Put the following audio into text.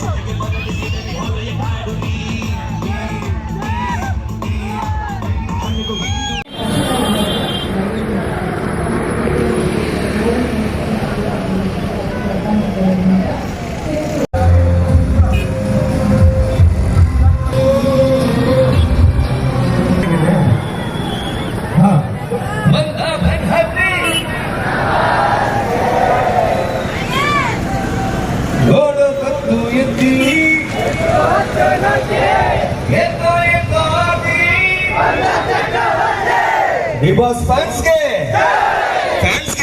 Thank you. Bigg Boss ಫ್ಯಾನ್ಸ್ಗೆ fans